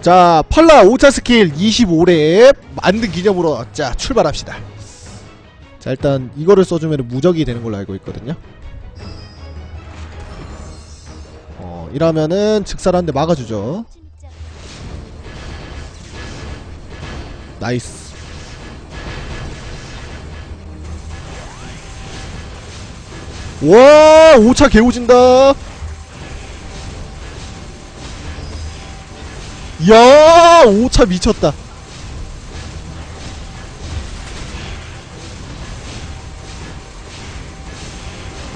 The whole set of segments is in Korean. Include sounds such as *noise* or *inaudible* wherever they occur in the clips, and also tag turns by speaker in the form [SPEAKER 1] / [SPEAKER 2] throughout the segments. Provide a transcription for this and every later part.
[SPEAKER 1] 자 펄라 5차 스킬 25렙 만든 기념으로 자 출발합시다. 자 일단 이거를 써주면 무적이 되는 걸로 알고 있거든요. 어 이러면은 즉사라는데 막아주죠. 나이스. 와 5차 개오진다 야 5차 미쳤다.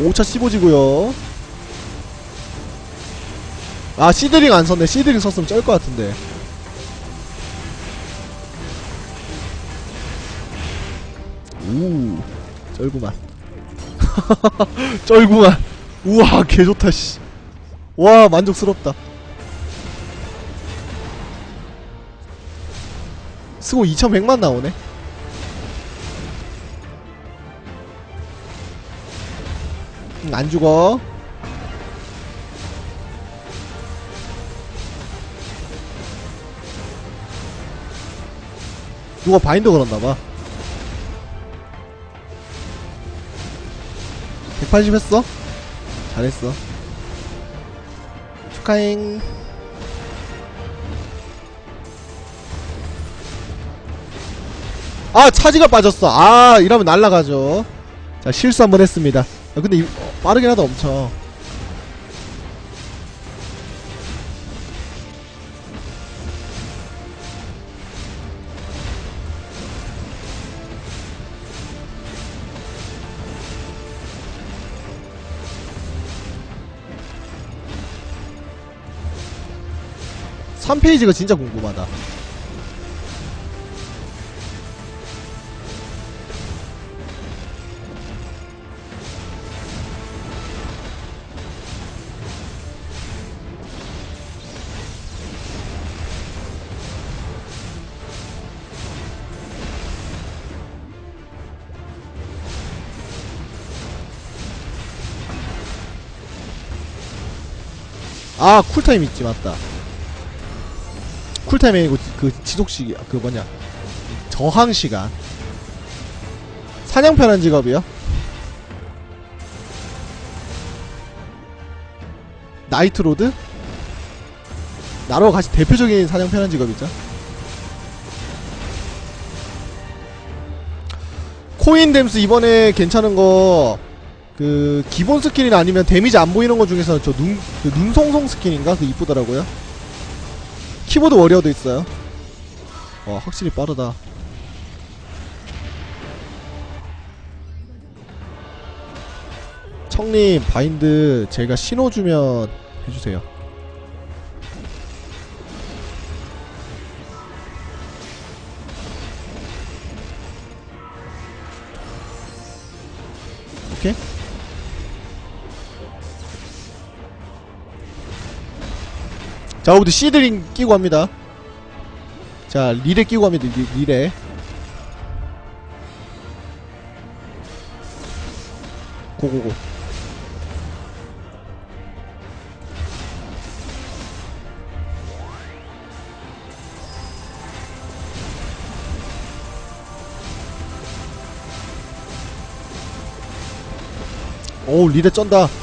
[SPEAKER 1] 오차 15지고요. 아 시드링 안 썼네. 시드링 썼으면 쩔 것 같은데. 우 쩔구만. *laughs* 쩔구만. 우와 개좋다 씨와 만족스럽다 쓰고 2100만 나오네. 응, 안 죽어. 누가 바인더 걸었나봐. 180 했어? 잘했어. 축하잉 아 차지가 빠졌어. 아 이러면 날라가죠. 자 실수 한번 했습니다. 아, 근데 이, 어, 빠르긴 하다 엄청. 삼페이지가 진짜 궁금하다 아 쿨타임 있지 맞다 쿨타임이 아니고 그 지속시기 그 뭐냐 저항시간 사냥 편한 직업이요? 나이트로드? 나로 같이 대표적인 사냥 편한 직업이죠 코인 댐스 이번에 괜찮은 거 그 기본 스킬이나 아니면 데미지 안 보이는 거 중에서 저눈그 눈송송 스킬인가 그 이쁘더라고요. 키보드 워리어도 있어요. 와 확실히 빠르다. 청님 바인드 제가 신호 주면 해주세요. 오케이. 자, 우리 시드링 끼고 합니다. 자, 리레 끼고 합니다. 리, 리레. 고고고. 오, 리레 쩐다.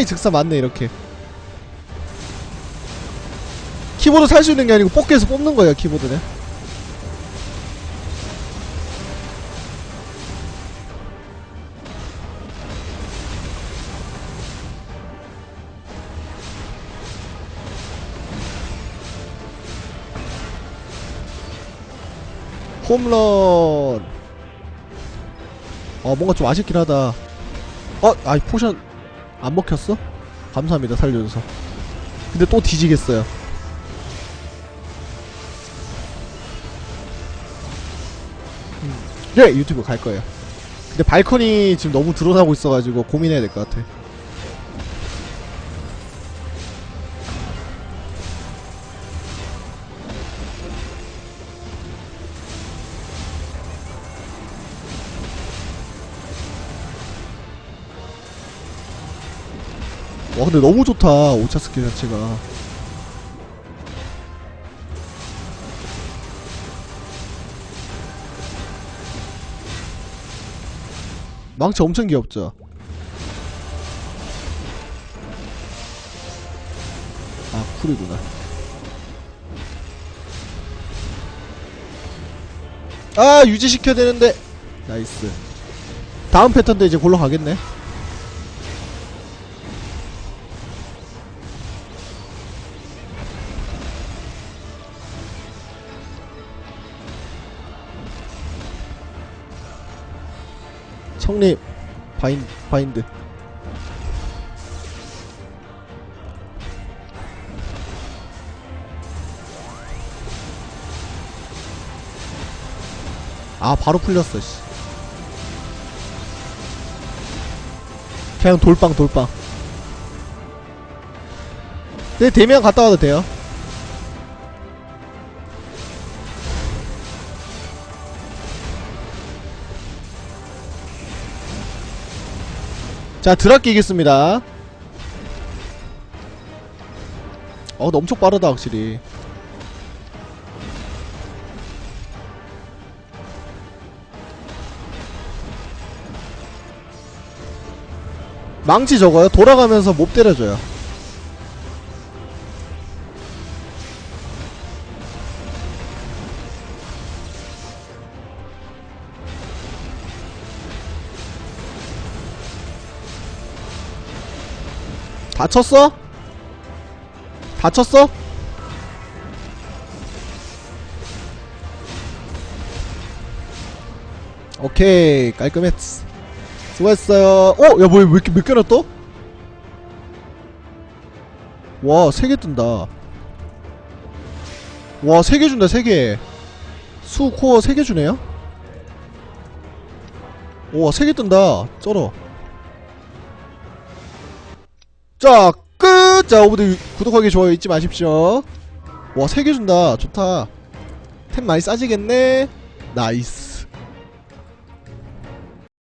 [SPEAKER 1] 따헤이! 즉사 맞네, 이렇게. 키보드 살 수 있는 게 아니고 뽑기에서 뽑는 거예요, 키보드는. 홈런. 어, 뭔가 좀 아쉽긴 하다. 어, 아이 포션 안 먹혔어? 감사합니다 살려줘서. 근데 또 뒤지겠어요. 음, 예 유튜브 갈 거예요. 근데 발컨이 지금 너무 드러나고 있어가지고 고민해야 될 것 같아. 와 근데 너무 좋다 5차 스킬 자체가. 망치 엄청 귀엽죠? 아 쿨이구나. 아 유지시켜야 되는데. 나이스. 다음 패턴도 이제 골로 가겠네 성립 바인 바인드. 아 바로 풀렸어 씨. 그냥 돌빵 돌빵. 네 대면 갔다 와도 돼요 자 드랍기 이겼습니다. 어 엄청 빠르다 확실히. 망치 저거요? 돌아가면서 못 때려줘요 다쳤어? 다쳤어? 오케이 깔끔했어 수고했어요 어? 야 뭐야 왜 이렇게 몇 개나 떠? 와세개 뜬다 와세개 준다 세개수 코어 세개 주네요 와세 개 뜬다 쩔어 자, 끝! 자, 오브들 구독하기, 좋아요 잊지 마십시오. 와, 3개 준다. 좋다. 템 많이 싸지겠네? 나이스.